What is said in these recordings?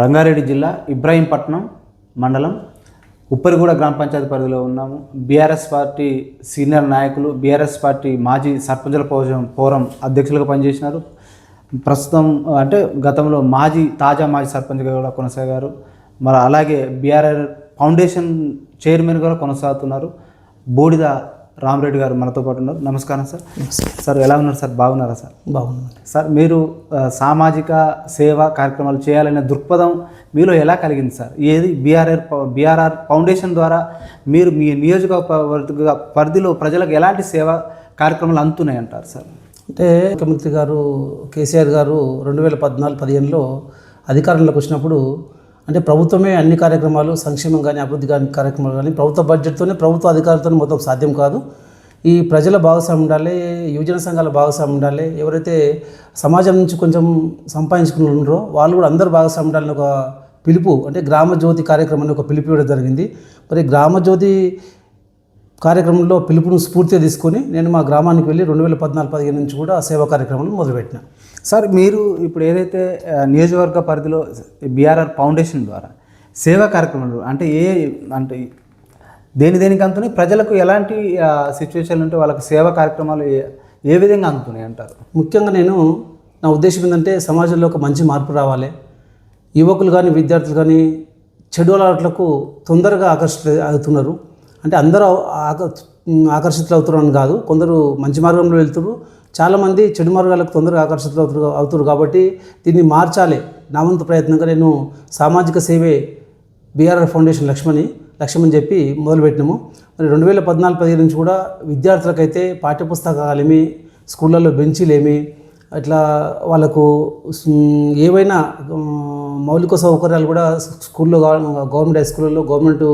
రంగారెడ్డి జిల్లా ఇబ్రాహీంపట్నం మండలం ఉప్పరిగూడ గ్రామ పంచాయతీ పరిధిలో ఉన్నాము. బీఆర్ఎస్ పార్టీ సీనియర్ నాయకులు బీఆర్ఎస్ పార్టీ మాజీ సర్పంచుల ఫోరం ఫోరం అధ్యక్షులుగా పనిచేసినారు. ప్రస్తుతం అంటే గతంలో మాజీ తాజా మాజీ సర్పంచ్గా కూడా కొనసాగారు. మరి అలాగే బీఆర్ఆర్ ఫౌండేషన్ చైర్మన్ కూడా కొనసాగుతున్నారు. బూడిద రామరెడ్డి గారు మనతో పాటు ఉన్నారు. నమస్కారం సార్. సార్ ఎలా ఉన్నారు సార్? బాగున్నారా సార్? బాగుంది సార్ మీరు సామాజిక సేవ కార్యక్రమాలు చేయాలనే దృక్పథం మీలో ఎలా కలిగింది సార్? ఏది బీఆర్ఆర్ బీఆర్ఆర్ ఫౌండేషన్ ద్వారా మీరు మీ నియోజకవర్గ పరిధిలో ప్రజలకు ఎలాంటి సేవ కార్యక్రమాలు అందుతున్నాయి అంటారు సార్? అంటే ముఖ్యమంత్రి గారు కేసీఆర్ గారు రెండు వేల పద్నాలుగు పదిహేనులో అధికారంలోకి వచ్చినప్పుడు అంటే ప్రభుత్వమే అన్ని కార్యక్రమాలు సంక్షేమం కానీ అభివృద్ధి కానీ కార్యక్రమాలు కానీ ప్రభుత్వ బడ్జెట్తోనే ప్రభుత్వ అధికారులతో మొత్తం సాధ్యం కాదు. ఈ ప్రజల భాగస్వామ్యం ఉండాలి యువజన సంఘాల భాగస్వామ్యం ఉండాలి ఎవరైతే సమాజం నుంచి కొంచెం సంపాదించుకుని ఉన్నారో వాళ్ళు కూడా అందరూ భాగస్వామ్యం ఉండాలని ఒక పిలుపు అంటే గ్రామ జ్యోతి కార్యక్రమాన్ని ఒక పిలుపు ఇవ్వడం జరిగింది. మరి గ్రామ జ్యోతి కార్యక్రమంలో పిలుపును స్ఫూర్తిగా తీసుకొని నేను మా గ్రామానికి వెళ్ళి రెండు వేల పద్నాలుగు పదిహేను నుంచి కూడా సేవా కార్యక్రమాలు మొదలుపెట్టిన. సార్ మీరు ఇప్పుడు ఏదైతే నియోజకవర్గ పరిధిలో బీఆర్ఆర్ ఫౌండేషన్ ద్వారా సేవా కార్యక్రమాలు అంటే ఏ అంటే దేని దేనికి అందుతున్నాయి? ప్రజలకు ఎలాంటి సిచ్యువేషన్లు ఉంటే వాళ్ళకి సేవా కార్యక్రమాలు ఏ- విధంగా అందుతున్నాయి అంటారు? ముఖ్యంగా నేను నా ఉద్దేశం ఏంటంటే సమాజంలో ఒక మంచి మార్పు రావాలి. యువకులు కానీ విద్యార్థులు కానీ చెడు అలవాట్లకు తొందరగా ఆకర్షిత అవుతున్నారు. అంటే అందరూ ఆక ఆకర్షితులు అవుతున్నారని కాదు కొందరు మంచి మార్గంలో వెళ్తున్నారు. చాలామంది చెడు మార్గాలకు తొందరగా ఆకర్షితులు అవుతారు అవుతారు కాబట్టి దీన్ని మార్చాలి. నా వంతు ప్రయత్నంగా నేను సామాజిక సేవే బీఆర్ఆర్ ఫౌండేషన్ లక్ష్మణి లక్ష్మణ్ చెప్పి మొదలుపెట్టినాము. మరి రెండు వేల పద్నాలుగు పదిహేను నుంచి కూడా విద్యార్థులకైతే పాఠ్యపుస్తకాలేమి స్కూళ్ళల్లో బెంచీలేమి అట్లా వాళ్ళకు ఏవైనా మౌలిక సౌకర్యాలు కూడా స్కూల్లో కావాలి గవర్నమెంట్ హై స్కూళ్ళల్లో గవర్నమెంట్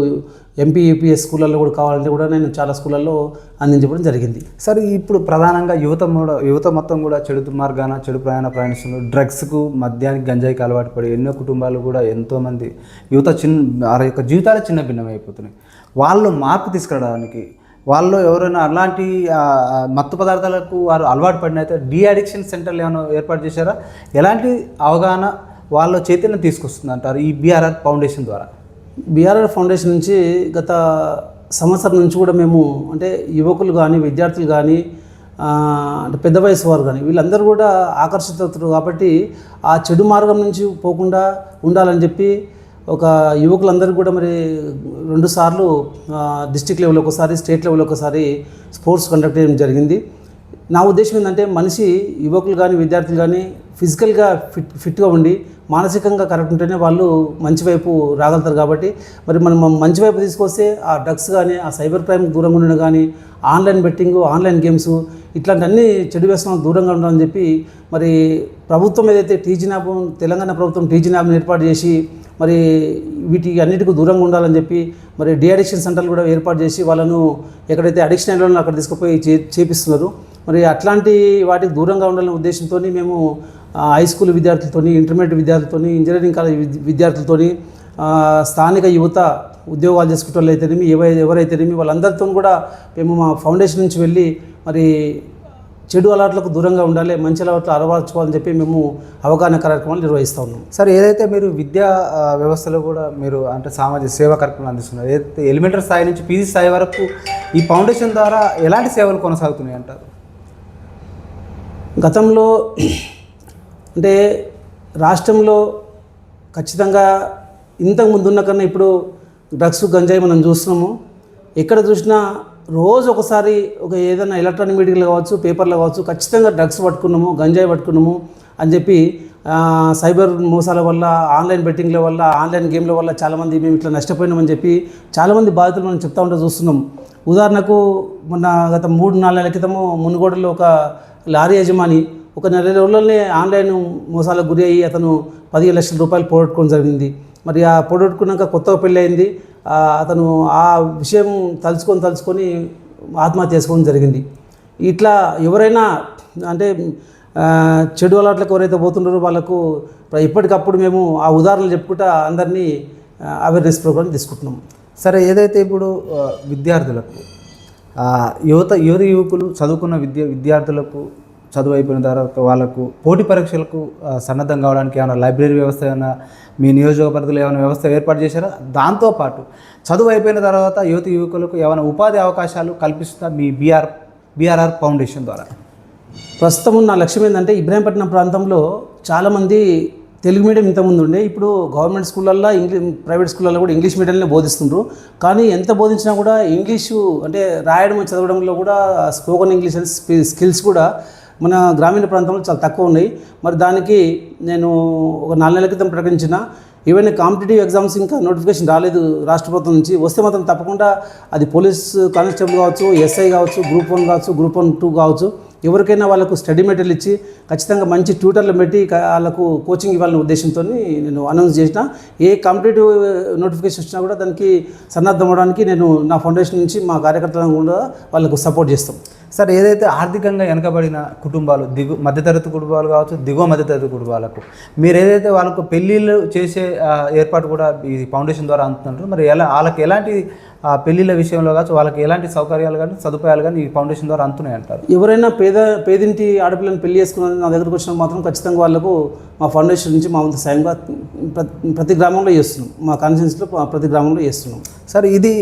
ఎంపీ యూపీఎస్ స్కూళ్ళల్లో కూడా కావాలంటే కూడా నేను చాలా స్కూళ్ళల్లో అందించడం జరిగింది. సార్ ఇప్పుడు ప్రధానంగా యువత కూడా యువత మొత్తం కూడా చెడు మార్గాన చెడు ప్రయాణ ప్రయాణిస్తున్నారు. డ్రగ్స్కు మద్యానికి గంజాయికి అలవాటు పడి ఎన్నో కుటుంబాలు కూడా ఎంతోమంది యువత చిన్న వారి యొక్క జీవితాలు చిన్న భిన్నమైపోతున్నాయి. వాళ్ళు మార్పు తీసుకురావడానికి వాళ్ళు ఎవరైనా అలాంటి మత్తు పదార్థాలకు వారు అలవాటు పడినైతే అయితే అడిక్షన్ సెంటర్లు ఏమైనా ఏర్పాటు చేశారా? ఎలాంటి అవగాహన వాళ్ళ చైతన్యం తీసుకొస్తుంది అంటారు ఈ బీఆర్ఆర్ ఫౌండేషన్ ద్వారా? బీఆర్ఆర్ ఫౌండేషన్ నుంచి గత సంవత్సరం నుంచి కూడా మేము అంటే యువకులు కానీ విద్యార్థులు కానీ అంటే పెద్ద వయసు వారు కానీ వీళ్ళందరూ కూడా ఆకర్షితులు కాబట్టి ఆ చెడు మార్గం నుంచి పోకుండా ఉండాలని చెప్పి ఒక యువకులందరూ కూడా మరి రెండు సార్లు డిస్టిక్ లెవెల్ ఒకసారి స్టేట్ లెవెల్ ఒకసారి స్పోర్ట్స్ కండక్ట్ చేయడం జరిగింది. నా ఉద్దేశం ఏంటంటే మనిషి యువకులు కానీ విద్యార్థులు కానీ ఫిజికల్గా ఫిట్ ఫిట్గా ఉండి మానసికంగా కరెక్ట్ ఉంటేనే వాళ్ళు మంచి వైపు రాగలుగుతారు కాబట్టి మరి మనం మంచి వైపు తీసుకొస్తే ఆ డ్రగ్స్ కానీ ఆ సైబర్ క్రైమ్ దూరంగా ఉండడం కానీ ఆన్లైన్ బెట్టింగ్ ఆన్లైన్ గేమ్స్ ఇట్లాంటి అన్ని చెడు వ్యసనాలకు దూరంగా ఉండాలని చెప్పి మరి ప్రభుత్వం ఏదైతే టీజీ నాబ్ తెలంగాణ ప్రభుత్వం టీజీ నాబ్ని ఏర్పాటు చేసి మరి వీటి అన్నిటికీ దూరంగా ఉండాలని చెప్పి మరి డిఅడిక్షన్ సెంటర్లు కూడా ఏర్పాటు చేసి వాళ్ళను ఎక్కడైతే అడిక్షన్ అయిన అక్కడ తీసుకుపోయి చే చేపిస్తున్నారు. మరి అట్లాంటి వాటికి దూరంగా ఉండాలనే ఉద్దేశంతో మేము హై స్కూల్ విద్యార్థులతోని ఇంటర్మీడియట్ విద్యార్థులతోని ఇంజనీరింగ్ కాలేజ్ విద్యార్థులతో విద్యార్థులతోని స్థానిక యువత ఉద్యోగాలు చేసుకునే వాళ్ళు అయితేనేమి ఎవై ఎవరైతేనేమి వాళ్ళందరితో కూడా మేము మా ఫౌండేషన్ నుంచి వెళ్ళి మరి చెడు అలవాట్లకు దూరంగా ఉండాలి మంచి అలవాట్లు అలవర్చుకోవాలని చెప్పి మేము అవగాహన కార్యక్రమాలు నిర్వహిస్తూ ఉన్నాం. సార్ ఏదైతే మీరు విద్యా వ్యవస్థలో కూడా మీరు అంటే సామాజిక సేవా కార్యక్రమాలు అందిస్తున్నారు ఏదైతే ఎలిమెంటరీ స్థాయి నుంచి పీజీ స్థాయి వరకు ఈ ఫౌండేషన్ ద్వారా ఎలాంటి సేవలు కొనసాగుతున్నాయి అంటారు? గతంలో అంటే రాష్ట్రంలో ఖచ్చితంగా ఇంతకు ముందున్న కన్నా ఇప్పుడు డ్రగ్స్ గంజాయి మనం చూస్తున్నాము. ఎక్కడ చూసినా రోజు ఒకసారి ఒక ఏదైనా ఎలక్ట్రానిక్ మీడియాలో కావచ్చు పేపర్లో కావచ్చు ఖచ్చితంగా డ్రగ్స్ పట్టుకున్నాము గంజాయి పట్టుకున్నాము అని చెప్పి సైబర్ మోసాల వల్ల ఆన్లైన్ బెట్టింగ్ల వల్ల ఆన్లైన్ గేమ్ల వల్ల చాలామంది మేము ఇట్లా నష్టపోయినామని చెప్పి చాలామంది బాధితులు మనం చెప్తా ఉంటే చూస్తున్నాం. ఉదాహరణకు మొన్న గత మూడు నాలుగు క్రితము మునుగోడలో ఒక లారీ యజమాని ఒక నెల రోజుల్లోనే ఆన్లైన్ మోసాలకు గురి అయ్యి అతను పదిహేను లక్షల రూపాయలు పోగొట్టుకోవడం జరిగింది. మరి ఆ పొడొట్టుకున్నాక కొత్తగా పెళ్ళి అయింది అతను ఆ విషయం తలుచుకొని తలుచుకొని ఆత్మహత్య చేసుకోవడం జరిగింది. ఇట్లా ఎవరైనా అంటే చెడు అలవాట్లకు ఎవరైతే పోతున్నారో వాళ్ళకు ఎప్పటికప్పుడు మేము ఆ ఉదాహరణలు చెప్పుకుంటా అందరినీ అవేర్నెస్ ప్రోగ్రామ్ తీసుకుంటున్నాం. సరే ఏదైతే ఇప్పుడు విద్యార్థులకు యువత యువత యువకులు చదువుకున్న విద్య విద్యార్థులకు చదువు అయిపోయిన తర్వాత వాళ్ళకు పోటీ పరీక్షలకు సన్నద్ధం కావడానికి ఏమైనా లైబ్రరీ వ్యవస్థ ఏమైనా మీ నియోజకవర్గంలో ఏమైనా వ్యవస్థ ఏర్పాటు చేశారా? దాంతోపాటు చదువు అయిపోయిన తర్వాత యువతి యువకులకు ఏమైనా ఉపాధి అవకాశాలు కల్పిస్తుందా మీ బీఆర్ బీఆర్ఆర్ ఫౌండేషన్ ద్వారా? ప్రస్తుతం నా లక్ష్యం ఏంటంటే ఇబ్రాహీంపట్నం ప్రాంతంలో చాలామంది తెలుగు మీడియం ఇంతకుముందు ఉండే. ఇప్పుడు గవర్నమెంట్ స్కూళ్ళల్లో ఇంగ్లీష్ ప్రైవేట్ స్కూళ్ళల్లో కూడా ఇంగ్లీష్ మీడియంలో బోధిస్తుండ్రు. కానీ ఎంత బోధించినా కూడా ఇంగ్లీషు అంటే రాయడం చదవడంలో కూడా స్పోకెన్ ఇంగ్లీష్ స్కిల్స్ కూడా మన గ్రామీణ ప్రాంతంలో చాలా తక్కువ ఉన్నాయి. మరి దానికి నేను ఒక నాలుగు నెలల క్రితం ప్రకటించిన ఈవెన్ కాంపిటేటివ్ ఎగ్జామ్స్ ఇంకా నోటిఫికేషన్ రాలేదు రాష్ట్ర ప్రభుత్వం నుంచి. వస్తే మాత్రం తప్పకుండా అది పోలీస్ కానిస్టేబుల్ కావచ్చు ఎస్ఐ కావచ్చు గ్రూప్ వన్ కావచ్చు గ్రూప్ వన్ టూ కావచ్చు. ఎవరికైనా వాళ్ళకు స్టడీ మెటీరియల్ ఇచ్చి ఖచ్చితంగా మంచి ట్యూటర్లు పెట్టి వాళ్ళకు కోచింగ్ ఇవ్వాలనే ఉద్దేశంతో నేను అనౌన్స్ చేసిన. ఏ కాంపిటేటివ్ నోటిఫికేషన్ వచ్చినా కూడా దానికి సన్నద్ధం అవ్వడానికి నేను నా ఫౌండేషన్ నుంచి మా కార్యకర్తలను కూడా వాళ్ళకు సపోర్ట్ చేస్తాం. సార్ ఏదైతే ఆర్థికంగా వెనకబడిన కుటుంబాలు దిగు మధ్యతరగతి కుటుంబాలు కావచ్చు దిగువ మధ్యతరగతి కుటుంబాలకు మీరు ఏదైతే వాళ్ళకు పెళ్ళిళ్ళు చేసే ఏర్పాటు కూడా ఈ ఫౌండేషన్ ద్వారా అందుతుంటారు మరి ఎలా వాళ్ళకి ఎలాంటి ఆ, పెళ్ళిళ్ళ విషయంలో కావచ్చు వాళ్ళకి ఎలాంటి సౌకర్యాలు కానీ సదుపాయాలు కానీ ఈ ఫౌండేషన్ ద్వారా అందుతున్నాయి అంటారు? ఎవరైనా పేద పేదింటి ఆడపిల్లని పెళ్ళి చేసుకుని నా దగ్గరకు వచ్చిన మాత్రం ఖచ్చితంగా వాళ్ళకు మా ఫౌండేషన్ నుంచి మా వంతు సాయంగా ప్రతి గ్రామంలో చేస్తున్నాం. మా కాన్స్టిట్యూన్సీలో ప్రతి గ్రామంలో చేస్తున్నాం. సార్ ఇది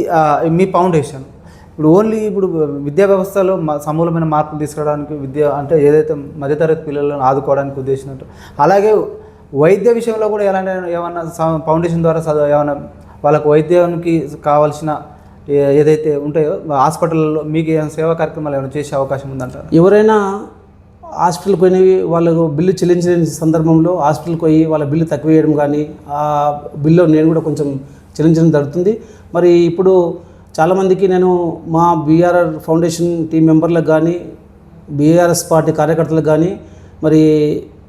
మీ ఫౌండేషన్. ఇప్పుడు ఓన్లీ ఇప్పుడు విద్యా వ్యవస్థలో సమూలమైన మార్పులు తీసుకురావడానికి విద్య అంటే ఏదైతే మధ్యతరగతి పిల్లలను ఆదుకోవడానికి ఉద్దేశించినట్టు అలాగే వైద్య విషయంలో కూడా ఎలాంటి ఏమన్నా ఫౌండేషన్ ద్వారా చదువు ఏమైనా వాళ్ళకు వైద్యానికి కావాల్సిన ఏదైతే ఉంటాయో హాస్పిటల్లో మీకు ఏమైనా సేవా కార్యక్రమాలు ఏమైనా చేసే అవకాశం ఉందంటారు? ఎవరైనా హాస్పిటల్కి పోయినవి వాళ్ళకు బిల్లు చెల్లించిన సందర్భంలో హాస్పిటల్కి పోయి వాళ్ళ బిల్లు తక్కువ వేయడం కానీ ఆ బిల్లు నేను కూడా కొంచెం చెల్లించడం జరుగుతుంది. మరి ఇప్పుడు చాలామందికి నేను మా బీఆర్ఆర్ ఫౌండేషన్ టీం మెంబర్లకు కానీ బీఆర్ఎస్ పార్టీ కార్యకర్తలకు కానీ మరి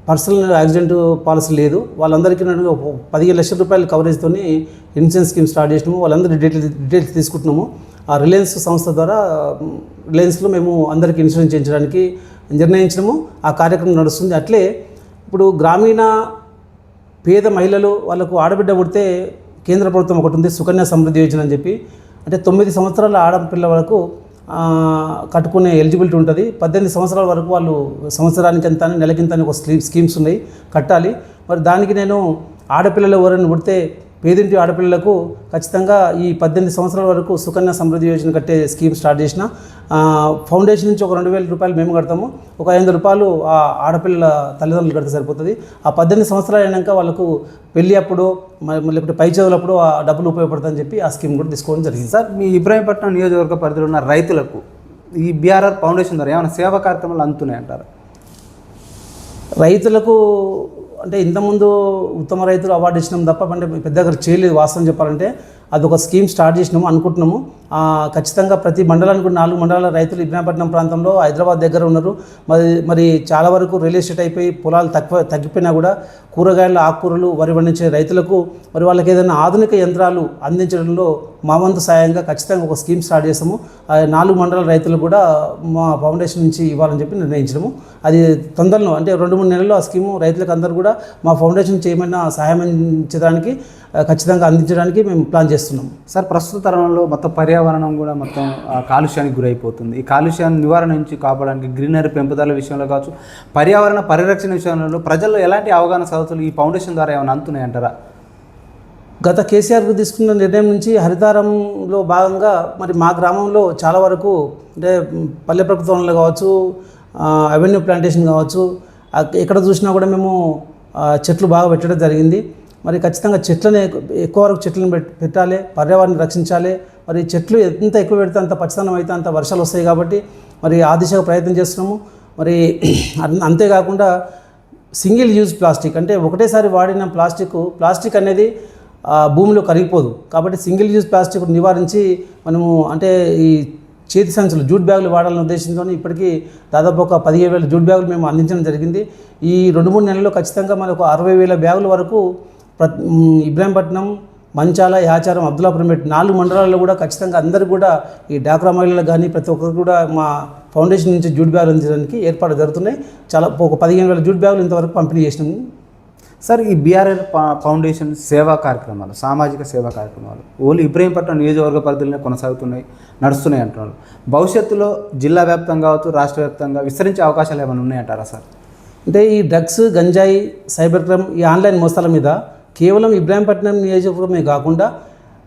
పర్సనల్ యాక్సిడెంట్ పాలసీ లేదు. వాళ్ళందరికీ నేను పదిహేను లక్షల రూపాయల కవరేజ్తో ఇన్సూరెన్స్ స్కీమ్ స్టార్ట్ చేసినాము. వాళ్ళందరూ డీటెయిల్ డీటెయిల్స్ తీసుకుంటున్నాము. ఆ రిలయన్స్ సంస్థ ద్వారా రిలయన్స్లో మేము అందరికీ ఇన్సూరెన్స్ చేయించడానికి నిర్ణయించడము ఆ కార్యక్రమం నడుస్తుంది. అట్లే ఇప్పుడు గ్రామీణ పేద మహిళలు వాళ్ళకు ఆడబిడ్డ పుడితే కేంద్ర ప్రభుత్వం ఒకటి ఉంది సుకన్య సమృద్ధి యోజన అని చెప్పి. అంటే తొమ్మిది సంవత్సరాల ఆడపిల్ల వరకు కట్టుకునే ఎలిజిబిలిటీ ఉంటుంది. పద్దెనిమిది సంవత్సరాల వరకు వాళ్ళు సంవత్సరానికి ఎంత నెలకింత అని ఒక స్కీ స్కీమ్స్ ఉన్నాయి. కట్టాలి. మరి దానికి నేను ఆడపిల్లలు ఎవరైనా పుడితే పేదింటి ఆడపిల్లలకు ఖచ్చితంగా ఈ పద్దెనిమిది సంవత్సరాల వరకు సుకన్య సమృద్ధి యోజన కట్టే స్కీమ్ స్టార్ట్ చేసిన ఫౌండేషన్ నుంచి ఒక రెండు వేల రూపాయలు మేము కడతాము. ఒక ఐదు రూపాయలు ఆ ఆడపిల్లల తల్లిదండ్రులు కడితే సరిపోతుంది. ఆ పద్దెనిమిది సంవత్సరాలు అయినాక వాళ్ళకు పెళ్ళి అప్పుడు లేకపోతే పై చదువులప్పుడు ఆ డబ్బులు ఉపయోగపడుతుందని చెప్పి ఆ స్కీమ్ కూడా తీసుకోవడం జరిగింది. సార్ మీ ఇబ్రాహీంపట్నం నియోజకవర్గ పరిధిలో ఉన్న రైతులకు ఈ బీఆర్ఆర్ ఫౌండేషన్ ద్వారా ఏమైనా సేవా కార్యక్రమాలు అందుతున్నాయి అంటారు రైతులకు అంటే ఇంతకుముందు ఉత్తమ రైతులు అవార్డు ఇచ్చినాం తప్ప అంటే పెద్దగా చేయలేదు వాస్తవం చెప్పాలంటే. అది ఒక స్కీమ్ స్టార్ట్ చేసినాము అనుకుంటున్నాము. ఖచ్చితంగా ప్రతి మండలానికి కూడా నాలుగు మండలాల రైతులు ఇబ్రాహీంపట్నం ప్రాంతంలో హైదరాబాద్ దగ్గర ఉన్నారు. మరి మరి చాలా వరకు రియల్ ఎస్టేట్ అయిపోయి పొలాలు తక్కువ తగ్గిపోయినా కూడా కూరగాయలు ఆకుకూరలు వరి పండించే రైతులకు మరి వాళ్ళకి ఏదైనా ఆధునిక యంత్రాలు అందించడంలో మా వంతు సాయంగా ఖచ్చితంగా ఒక స్కీమ్ స్టార్ట్ చేస్తాము. నాలుగు మండల రైతులు కూడా మా ఫౌండేషన్ నుంచి ఇవ్వాలని చెప్పి నిర్ణయించడము అది తొందరలో అంటే రెండు మూడు నెలల్లో ఆ స్కీము రైతులకు అందరూ కూడా మా ఫౌండేషన్ ఏమైనా సహాయం అందించడానికి ఖచ్చితంగా అందించడానికి మేము ప్లాన్ చేస్తున్నాం. సార్ ప్రస్తుత తరంలో మొత్తం పర్యావరణం కూడా మొత్తం కాలుష్యానికి గురైపోతుంది. ఈ కాలుష్యాన్ని నివారణ నుంచి కాపాడడానికి గ్రీనరీ పెంపుదల విషయంలో కావచ్చు పర్యావరణ పరిరక్షణ విషయంలో ప్రజల్లో ఎలాంటి అవగాహన సదస్సులు ఈ ఫౌండేషన్ ద్వారా ఏమైనా అందుతున్నాయి అంటారా? గత కేసీఆర్ తీసుకున్న నిర్ణయం నుంచి హరితారంలో భాగంగా మరి మా గ్రామంలో చాలా వరకు అంటే పల్లె ప్రభుత్వంలో కావచ్చు అవెన్యూ ప్లాంటేషన్ కావచ్చు ఎక్కడ చూసినా కూడా మేము చెట్లు బాగా పెట్టడం జరిగింది. మరి ఖచ్చితంగా చెట్లని ఎక్కువ వరకు చెట్లను పెట్టాలి పర్యావరణం రక్షించాలి. మరి చెట్లు ఎంత ఎక్కువ పెడితే అంత పచ్చదనం అయితే అంత వర్షాలు వస్తాయి కాబట్టి మరి ఆ దిశగా ప్రయత్నం చేస్తున్నాము. మరి అంతేకాకుండా సింగిల్ యూజ్ ప్లాస్టిక్ అంటే ఒకటేసారి వాడిన ప్లాస్టిక్ ప్లాస్టిక్ అనేది ఆ, భూమిలో కరిగిపోదు. కాబట్టి సింగిల్ యూజ్ ప్లాస్టిక్ నివారించి మనము అంటే ఈ చేతి సంచులు జూట్ బ్యాగులు వాడాలనే ఉద్దేశంతో ఇప్పటికీ దాదాపు ఒక పదిహేను వేల జూట్ బ్యాగులు మేము అందించడం జరిగింది. ఈ రెండు మూడు నెలల్లో ఖచ్చితంగా మనకు అరవై వేల బ్యాగుల వరకు ఇబ్రాహీంపట్నం మంచాల యాచారం అబ్దుల్లాపురం నాలుగు మండలాల్లో కూడా ఖచ్చితంగా అందరూ కూడా ఈ డాక్రా మహిళలకు కానీ ప్రతి ఒక్కరు కూడా మా ఫౌండేషన్ నుంచి జూట్ బ్యాగులు అందించడానికి ఏర్పాటు జరుగుతున్నాయి. చాలా ఒక పదిహేను వేల జూట్ బ్యాగులు ఇంతవరకు పంపిణీ చేసినాము సార్ ఈ బీఆర్ఎల్ ఫౌండేషన్ సేవా కార్యక్రమాలు సామాజిక సేవా కార్యక్రమాలు ఓన్లీ ఇబ్రహీంపట్నం నియోజకవర్గ పరిధిలోనే కొనసాగుతున్నాయి నడుస్తున్నాయి అంటున్నారు. భవిష్యత్తులో జిల్లా వ్యాప్తంగా కావచ్చు రాష్ట్ర వ్యాప్తంగా విస్తరించే అవకాశాలు ఏమైనా ఉన్నాయంటారా సార్? అంటే ఈ డ్రగ్స్ గంజాయి సైబర్ క్రైమ్ ఈ ఆన్లైన్ మోసాల మీద కేవలం ఇబ్రాహీంపట్నం నియోజకవర్గమే కాకుండా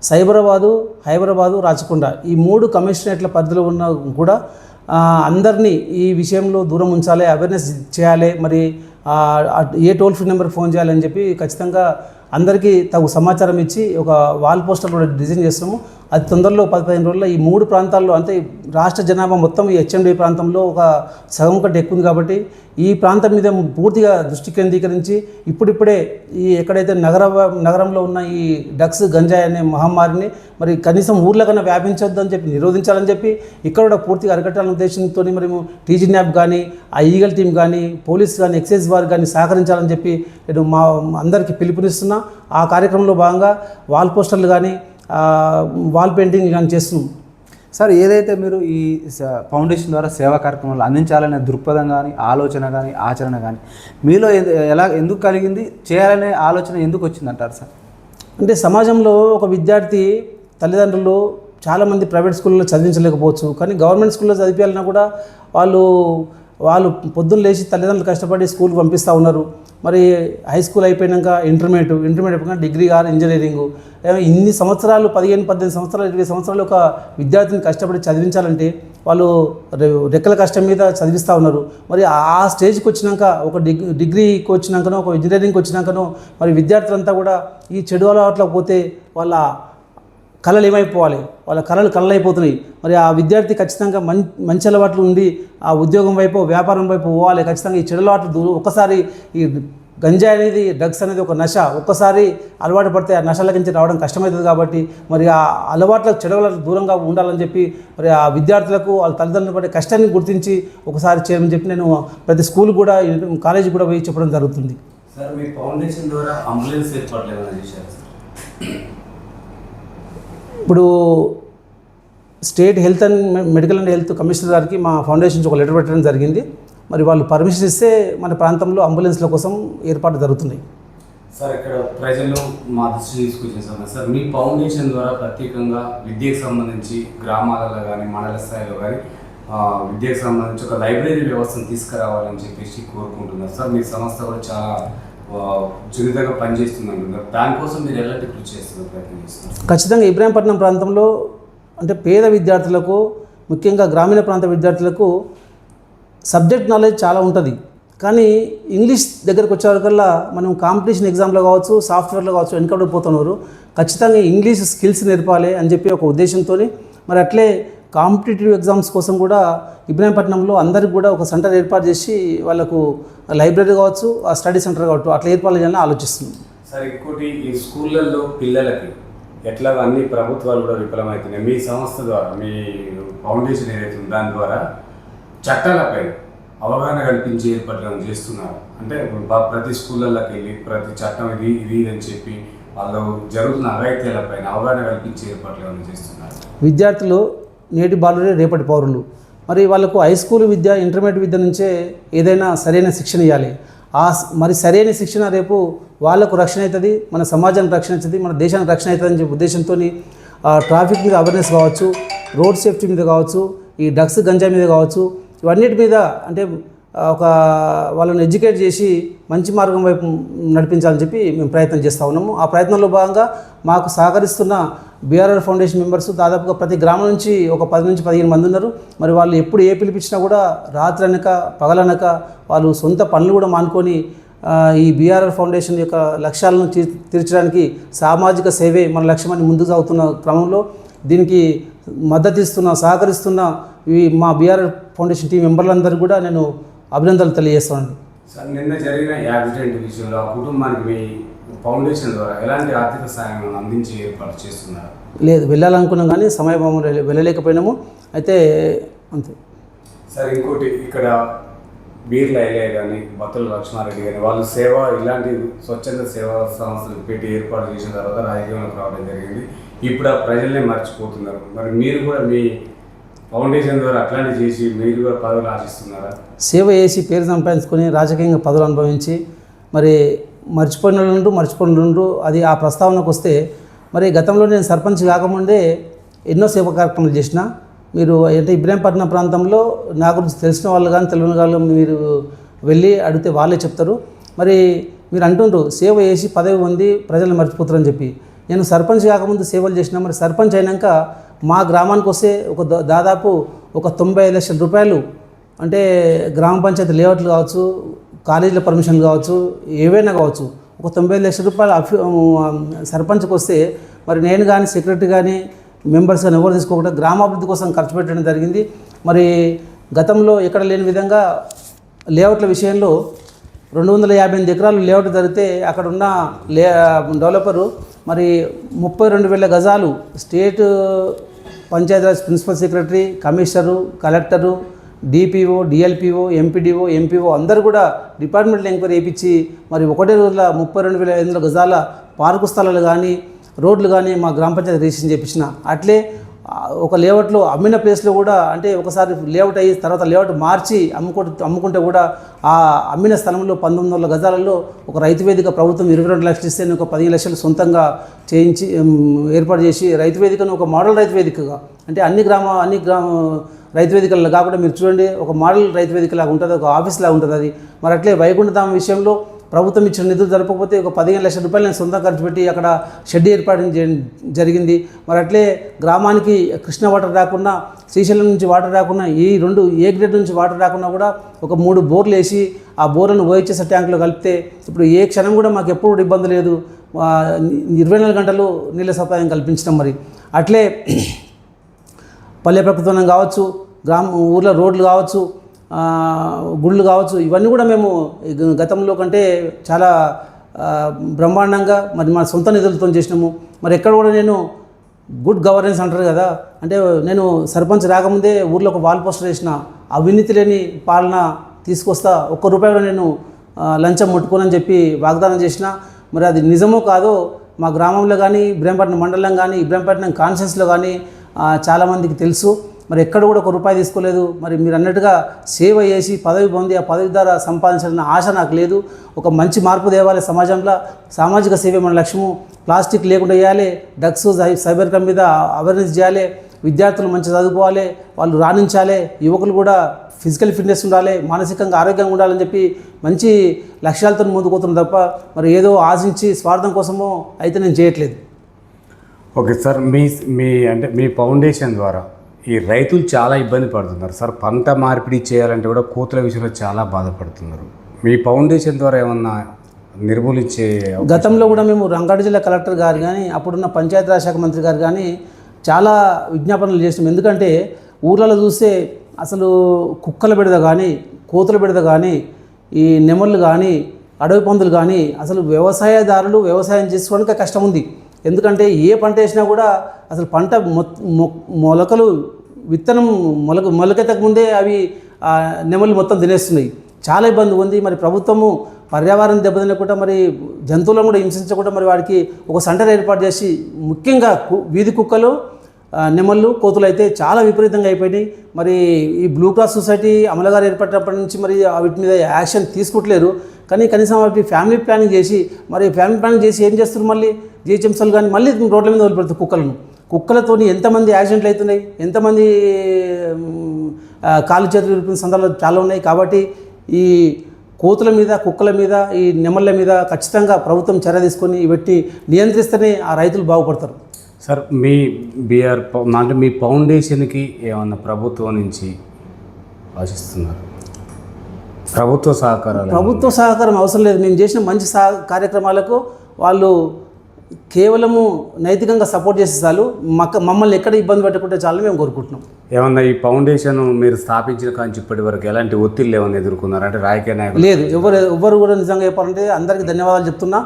సైబరాబాదు హైదరాబాదు రాచకొండ ఈ మూడు కమిషనరేట్ల పరిధిలో ఉన్న కూడా అందరినీ ఈ విషయంలో దూరం ఉంచాలి అవేర్నెస్ చేయాలి మరి a toll free number phone చేయాలని చెప్పి ఖచ్చితంగా అందరికీ తగు సమాచారం ఇచ్చి ఒక వాల్ పోస్టర్ కూడా డిజైన్ చేస్తాము అది తొందరలో పది పదిహేను రోజుల్లో ఈ మూడు ప్రాంతాల్లో అంటే రాష్ట్ర జనాభా మొత్తం ఈ హెచ్ఎండి ప్రాంతంలో ఒక సగం కంటే ఎక్కువ ఉంది కాబట్టి ఈ ప్రాంతం మీద పూర్తిగా దృష్టి కేంద్రీకరించి ఇప్పుడిప్పుడే ఈ ఎక్కడైతే నగర నగరంలో ఉన్న ఈ డ్రగ్స్ గంజాయి అనే మహమ్మారిని మరి కనీసం ఊర్లో కన్నా వ్యాపించొద్దని చెప్పి నిరోధించాలని చెప్పి ఇక్కడ కూడా పూర్తిగా అరికట్టాలనే ఉద్దేశంతో మరి టీజీ న్యాప్ కానీ ఆ ఈగల్ టీం కానీ పోలీస్ కానీ ఎక్సైజ్ వారు కానీ సహకరించాలని చెప్పి నేను మా అందరికీ పిలుపునిస్తున్నా. ఆ కార్యక్రమంలో భాగంగా వాల్ పోస్టర్లు కానీ వాల్ పెయింటింగ్ కానీ చేస్తున్నాం. సార్ ఏదైతే మీరు ఈ ఫౌండేషన్ ద్వారా సేవా కార్యక్రమాలు అందించాలనే దృక్పథం కానీ ఆలోచన కానీ ఆచరణ కానీ మీలో ఎలా ఎందుకు కలిగింది? చేయాలనే ఆలోచన ఎందుకు వచ్చిందంటారు సార్? అంటే సమాజంలో ఒక విద్యార్థి తల్లిదండ్రులు చాలామంది ప్రైవేట్ స్కూల్లో చదివించలేకపోవచ్చు. కానీ గవర్నమెంట్ స్కూల్లో చదివించాలన్నా కూడా వాళ్ళు వాళ్ళు పొద్దున్న లేచి తల్లిదండ్రులు కష్టపడి స్కూల్కి పంపిస్తూ ఉన్నారు. మరి హై స్కూల్ అయిపోయాక ఇంటర్మీడియట్ ఇంటర్మీడియట్ అయిపోయిన డిగ్రీ ఆర్ ఇంజనీరింగ్ ఇన్ని సంవత్సరాలు పదిహేను పద్దెనిమిది సంవత్సరాలు ఇరవై సంవత్సరాలు ఒక విద్యార్థిని కష్టపడి చదివించాలంటే వాళ్ళు రెక్కల కష్టం మీద చదివిస్తూ ఉన్నారు. మరి ఆ- స్టేజ్కి వచ్చినాక ఒక డిగ్రీ డిగ్రీకి వచ్చినాకనో ఒక ఇంజనీరింగ్కి వచ్చినాకనో మరి విద్యార్థులంతా కూడా ఈ చెడు అలవాట్లకు పోతే వాళ్ళ కళలు ఏమైపోవాలి? వాళ్ళ కళలు కళ్ళైపోతున్నాయి మరి ఆ విద్యార్థి ఖచ్చితంగా మం మంచి అలవాట్లు ఉండి ఆ ఉద్యోగం వైపు వ్యాపారం వైపు పోవాలి. ఖచ్చితంగా ఈ చెడు అలవాట్లు దూరం. ఒక్కసారి ఈ గంజా అనేది డ్రగ్స్ అనేది ఒక నశ. ఒక్కసారి అలవాటు పడితే ఆ నశల నుంచి రావడం కష్టమవుతుంది కాబట్టి మరి ఆ అలవాట్లకు చెడవలకు దూరంగా ఉండాలని చెప్పి మరి ఆ విద్యార్థులకు వాళ్ళ తల్లిదండ్రులు పడే కష్టాన్ని గుర్తించి ఒకసారి చేయమని చెప్పి నేను ప్రతి స్కూల్ కూడా కాలేజీ కూడా పోయి చెప్పడం జరుగుతుంది. సార్ మీ ఫౌండేషన్ ద్వారా అంబులెన్స్ ఏర్పాట్లు ఏమైనా చేశారు ఇప్పుడు state health and medical and health commissioner గారికి మా ఫౌండేషన్ ఒక లెటర్ పెట్టడం జరిగింది. మరి వాళ్ళు పర్మిషన్ ఇస్తే మన ప్రాంతంలో అంబులెన్స్ల కోసం ఏర్పాటు జరుగుతున్నాయి. సార్ ఇక్కడ ప్రజలు మా దృష్టి తీసుకొచ్చిన సార్ మీ ఫౌండేషన్ ద్వారా ప్రత్యేకంగా విద్యకు సంబంధించి గ్రామాలలో కానీ మండల స్థాయిలో కానీ విద్యకు సంబంధించి ఒక లైబ్రరీ వ్యవస్థను తీసుకురావాలని చెప్పేసి కోరుకుంటున్నారు. సార్ మీ సంస్థ కూడా చాలా చురుగ్గా పనిచేస్తుంది దానికోసం మీరు ఎలాంటి కృషి చేస్తున్నారు ప్రయత్నం చేస్తున్నారు? ఖచ్చితంగా ఇబ్రాహీంపట్నం ప్రాంతంలో అంటే పేద విద్యార్థులకు ముఖ్యంగా గ్రామీణ ప్రాంత విద్యార్థులకు సబ్జెక్ట్ నాలెడ్జ్ చాలా ఉంటుంది. కానీ ఇంగ్లీష్ దగ్గరకు వచ్చేవరకల్లా మనం కాంపిటీషన్ ఎగ్జామ్లో కావచ్చు సాఫ్ట్వేర్లో కావచ్చు వెనుకబడిపోతున్నారు. ఖచ్చితంగా ఇంగ్లీష్ స్కిల్స్ నేర్పాలి అని చెప్పి ఒక ఉద్దేశంతో మరి అట్లే కాంపిటేటివ్ ఎగ్జామ్స్ కోసం కూడా ఇబ్రాహీంపట్నంలో అందరికి కూడా ఒక సెంటర్ ఏర్పాటు చేసి వాళ్ళకు లైబ్రరీ కావచ్చు ఆ స్టడీ సెంటర్ కావచ్చు అట్లా ఏర్పాటు చేయాలని ఆలోచిస్తున్నాం. సార్ ఇంకోటి ఈ స్కూళ్ళల్లో పిల్లలకి ఎట్లా అన్ని ప్రభుత్వాలు కూడా విఫలమవుతున్నాయి? మీ సంస్థ ద్వారా మీ ఫౌండేషన్ ఏదైతే ఉందో దాని ద్వారా చట్టాలపై అవగాహన కల్పించే ఏర్పాట్లు ఏమైనా చేస్తున్నారు? అంటే ప్రతి స్కూళ్ళలోకి వెళ్ళి ప్రతి చట్టం ఇది ఇది అని చెప్పి వాళ్ళు జరుగుతున్న అఘాయిత్యాలపైన అవగాహన కల్పించే ఏర్పాట్లు ఏమైనా చేస్తున్నారు? విద్యార్థులు నేటి బాలురే రేపటి పౌరులు. మరి వాళ్ళకు హై స్కూల్ విద్య ఇంటర్మీడియట్ విద్య నుంచే ఏదైనా సరైన శిక్షణ ఇవ్వాలి ఆ మరి సరైన శిక్షణ రేపు వాళ్ళకు రక్షణ అవుతుంది మన సమాజానికి రక్షణ అవుతుంది మన దేశానికి రక్షణ అవుతుంది అని చెప్పే ఉద్దేశంతో ట్రాఫిక్ మీద అవేర్నెస్ కావచ్చు రోడ్ సేఫ్టీ మీద కావచ్చు ఈ డ్రగ్స్ గంజా మీద కావచ్చు ఇవన్నిటి మీద అంటే ఒక వాళ్ళని ఎడ్యుకేట్ చేసి మంచి మార్గం వైపు నడిపించాలని చెప్పి మేము ప్రయత్నం చేస్తూ ఉన్నాము. ఆ ప్రయత్నంలో భాగంగా మాకు సహకరిస్తున్న బీఆర్ఆర్ ఫౌండేషన్ మెంబర్స్ దాదాపుగా ప్రతి గ్రామం నుంచి ఒక పది నుంచి పదిహేను మంది ఉన్నారు. మరి వాళ్ళు ఎప్పుడు ఏ పిలిపించినా కూడా రాత్రి అనక పగలనక వాళ్ళు సొంత పనులు కూడా మానుకొని ఈ బీఆర్ఆర్ ఫౌండేషన్ యొక్క లక్ష్యాలను తీర్చడానికి సామాజిక సేవే మన లక్ష్యమని ముందుకు సాగుతున్న క్రమంలో దీనికి మద్దతు ఇస్తున్న సహకరిస్తున్న ఈ మా బీఆర్ఆర్ ఫౌండేషన్ టీం మెంబర్లందరూ కూడా నేను అభినందనలు తెలియజేస్తాను సార్ నిన్న జరిగిన యాక్సిడెంట్ విషయంలో కుటుంబానికి మీ ఫౌండేషన్ ద్వారా ఎలాంటి ఆర్థిక సాయం అందించే ఏర్పాటు చేస్తున్నారు? లేదు వెళ్ళాలనుకున్నాం కానీ సమయభావం వెళ్ళలేకపోయినాము. అయితే అంతే. సార్ ఇంకోటి ఇక్కడ బీర్ల ఐలయ్య కానీ బత్తుల లక్ష్మారెడ్డి కానీ వాళ్ళు సేవ ఇలాంటి స్వచ్ఛంద సేవా సంస్థలు పెట్టి ఏర్పాటు చేసిన తర్వాత రాజకీయంలోకి రావడం జరిగింది. ఇప్పుడు ఆ ప్రజల్నే మర్చిపోతున్నారు. మరి మీరు కూడా మీ ఫౌండేషన్ ద్వారా అట్లాంటి చేసి మీరు కూడా పదవులు ఆశిస్తున్నారా? సేవ చేసి పేరు సంపాదించుకొని రాజకీయంగా పదవులు అనుభవించి మరి మర్చిపోయిన వాళ్ళు మర్చిపోయిన వాళ్ళు అది ఆ ప్రస్తావనకు వస్తే మరి గతంలో నేను సర్పంచ్ కాకముందే ఎన్నో సేవా కార్యక్రమాలు చేసిన మీరు అంటే ఇబ్రాహీంపట్నం ప్రాంతంలో నా గురించి తెలిసిన వాళ్ళు కానీ తెలియని వాళ్ళు మీరు వెళ్ళి అడిగితే వాళ్ళే చెప్తారు. మరి మీరు అంటుండ్రు సేవ చేసి పదవి ఉంది ప్రజలను మర్చిపోతారని చెప్పి. నేను సర్పంచ్ కాకముందు సేవలు చేసిన మరి సర్పంచ్ అయినాక మా గ్రామానికి వస్తే ఒక దాదాపు ఒక తొంభై లక్షల రూపాయలు అంటే గ్రామ పంచాయతీ లేఅవుట్లు కావచ్చు కాలేజీల పర్మిషన్లు కావచ్చు ఏవైనా కావచ్చు ఒక తొంభై లక్షల రూపాయలు అఫీ సర్పంచ్కి వస్తే మరి నేను కానీ సెక్రటరీ కానీ మెంబర్స్ కానీ ఎవరు తీసుకోకుండా గ్రామాభివృద్ధి కోసం ఖర్చు పెట్టడం జరిగింది. మరి గతంలో ఎక్కడ లేని విధంగా లేఅవుట్ల విషయంలో రెండు వందల యాభై ఎనిమిది ఎకరాలు లేఅవుట్ జరిగితే అక్కడ ఉన్న లే డెవలపరు మరి ముప్పై రెండు వేల గజాలు state Panchayati Raj principal secretary commissioner collector DPO DLPO MPDO MPO అందరూ కూడా డిపార్ట్మెంట్లో ఎంక్వైరీ వేయించి మరి ఒకటే రోజుల ముప్పై రెండు వేల ఐదు వందల గజాల పార్కు స్థలాలు కానీ రోడ్లు కానీ మా గ్రామ పంచాయతీ రిజిస్ట్రేషన్ చేయించిన. అట్లే ఒక లేఅవుట్లో అమ్మిన ప్లేస్లో కూడా అంటే ఒకసారి లేఅవుట్ అయ్యి తర్వాత లేఅవుట్ మార్చి అమ్ముకుంటు అమ్ముకుంటే కూడా ఆ అమ్మిన స్థలంలో పంతొమ్మిది వందల గజాలలో ఒక రైతు వేదిక ప్రభుత్వం ఇరవై రెండు లక్షలు ఇస్తే నేను ఒక పదిహేను లక్షలు సొంతంగా చేయించి ఏర్పాటు చేసి రైతు వేదికను ఒక మోడల్ రైతు వేదికగా. అంటే అన్ని గ్రామ అన్ని గ్రామ రైతు వేదికల్లో కాకుండా మీరు చూడండి ఒక మోడల్ రైతు వేదిక లాగా ఉంటుంది ఒక ఆఫీస్ లాగా ఉంటుంది అది. మరి అట్లే వైకుంఠధామ విషయంలో ప్రభుత్వం ఇచ్చిన నిధులు జరపకపోతే ఒక పదిహేను లక్షల రూపాయలు నేను సొంతం ఖర్చు పెట్టి అక్కడ షెడ్ ఏర్పాటు జరిగింది. మరి అట్లే గ్రామానికి కృష్ణ వాటర్ రాకుండా శ్రీశైలం నుంచి వాటర్ రాకుండా ఈ రెండు ఏ గ్రేడ్ నుంచి వాటర్ రాకుండా కూడా ఒక మూడు బోర్లు వేసి ఆ బోర్లను ఓహెచ్ఎస్ ట్యాంకులో కలిపితే ఇప్పుడు ఏ క్షణం కూడా మాకు ఎప్పుడు ఇబ్బంది లేదు. ఇరవై నాలుగు గంటలు నీళ్ళ సదుపాయం కల్పించడం మరి. అట్లే పల్లె ప్రభుత్వం కావచ్చు గ్రామ ఊర్లో రోడ్లు కావచ్చు గుళ్ళు కావచ్చు ఇవన్నీ కూడా మేము గతంలో కంటే చాలా బ్రహ్మాండంగా మరి మా సొంత నిధులతో చేసినాము. మరి ఎక్కడ కూడా నేను గుడ్ గవర్నెన్స్ అంటారు కదా అంటే నేను సర్పంచ్ రాకముందే ఊర్లో ఒక వాల్ పోస్టర్ వేసిన అవినీతి లేని పాలన తీసుకొస్తా ఒక్క రూపాయి కూడా నేను లంచం ముట్టుకోనని చెప్పి వాగ్దానం చేసిన మరి అది నిజమో కాదో మా గ్రామంలో కానీ ఇబ్రాహీంపట్నం మండలం కానీ ఇబ్రాహీంపట్నం కాన్షియన్స్లో కానీ చాలామందికి తెలుసు. మరి ఎక్కడ కూడా ఒక రూపాయి తీసుకోలేదు. మరి మీరు అన్నట్టుగా సేవ చేసి పదవి పొంది ఆ పదవి ద్వారా సంపాదించాలన్న ఆశ నాకు లేదు. ఒక మంచి మార్పు తేవాలి సమాజంలో. సామాజిక సేవ మన లక్ష్యము. ప్లాస్టిక్ లేకుండా చేయాలి. డ్రగ్స్ సై- సైబర్ క్రైమ్ మీద అవేర్నెస్ చేయాలి. విద్యార్థులు మంచి చదువుకోవాలి. వాళ్ళు రాణించాలి. యువకులు కూడా ఫిజికల్ ఫిట్నెస్ ఉండాలి. మానసికంగా ఆరోగ్యంగా ఉండాలని చెప్పి మంచి లక్ష్యాలతో ముందుకుపోతున్నాం తప్ప మరి ఏదో ఆశించి స్వార్థం కోసమో అయితే నేను చేయట్లేదు. ఓకే సార్ మీ మీ అంటే మీ ఫౌండేషన్ ద్వారా ఈ రైతులు చాలా ఇబ్బంది పడుతున్నారు. సార్ పంట మార్పిడి చేయాలంటే కూడా కోతుల విషయంలో చాలా బాధపడుతున్నారు. మీ ఫౌండేషన్ ద్వారా ఏమన్నా నిర్మూలించే గతంలో కూడా మేము రంగారెడ్డి జిల్లా కలెక్టర్ గారు కానీ అప్పుడున్న పంచాయతీరాజ్ శాఖ మంత్రి గారు కానీ చాలా విజ్ఞాపనలు చేసినాం. ఎందుకంటే ఊర్లలో చూస్తే అసలు కుక్కల బిడద కానీ కోతుల బిడద కానీ ఈ నెమళ్ళు కానీ అడవి పందులు కానీ అసలు వ్యవసాయదారులు వ్యవసాయం చేసుకోవడానికి కష్టం ఉంది. ఎందుకంటే ఏ పంట వేసినా కూడా అసలు పంట మొ- మొ- మొలకలు విత్తనం మొలక మొలకెత్తక ముందే అవి నెమలు మొత్తం తినేస్తున్నాయి. చాలా ఇబ్బంది ఉంది. మరి ప్రభుత్వము పర్యావరణం దెబ్బతినకుండా మరి జంతువులను కూడా హింసించకుండా మరి వాడికి ఒక సెంటర్ ఏర్పాటు చేసి ముఖ్యంగా కు- వీధి కుక్కలు నెమళ్ళు కోతులు అయితే చాలా విపరీతంగా అయిపోయినాయి. మరి ఈ బ్లూ క్రాస్ సొసైటీ అమలుగారు ఏర్పడినప్పటి నుంచి మరి వీటి మీద యాక్షన్ తీసుకుంటలేరు. కానీ కనీసం వాటి ఫ్యామిలీ ప్లానింగ్ చేసి మరి ఫ్యామిలీ ప్లానింగ్ చేసి ఏం చేస్తారు మళ్ళీ? జిహెచ్ఎంసీలు కానీ మళ్ళీ రోడ్ల మీద వదిలిపెడతారు కుక్కలను. కుక్కలతోని ఎంతమంది యాక్సిడెంట్లు అవుతున్నాయి? ఎంతమంది కాలు చేతులు విరిపిన సందర్భాలు చాలా ఉన్నాయి కాబట్టి ఈ కోతుల మీద కుక్కల మీద ఈ నెమళ్ళ మీద ఖచ్చితంగా ప్రభుత్వం చర్య తీసుకొని పెట్టి నియంత్రిస్తేనే ఆ రైతులు బాగుపడతారు. సార్ మీ బీఆర్ అంటే మీ ఫౌండేషన్కి ఏమన్నా ప్రభుత్వం నుంచి ఆశిస్తున్నారు? ప్రభుత్వ సహకారాలు ప్రభుత్వ సహకారం అవసరం లేదు. మేము చేసిన మంచి సహ కార్యక్రమాలకు వాళ్ళు కేవలము నైతికంగా సపోర్ట్ చేసే చాలు. మక్క మమ్మల్ని ఎక్కడ ఇబ్బంది పెట్టకుండా చాలని మేము కోరుకుంటున్నాం. ఏమన్నా ఈ ఫౌండేషన్ మీరు స్థాపించిన కాంచి ఇప్పటి వరకు ఎలాంటి ఒత్తిళ్ళు ఏమైనా ఎదుర్కొన్నారు? అంటే రాజకీయ నాయకులు లేదు. ఎవరు ఎవరు కూడా నిజంగా చెప్పాలంటే అందరికీ ధన్యవాదాలు చెప్తున్నా.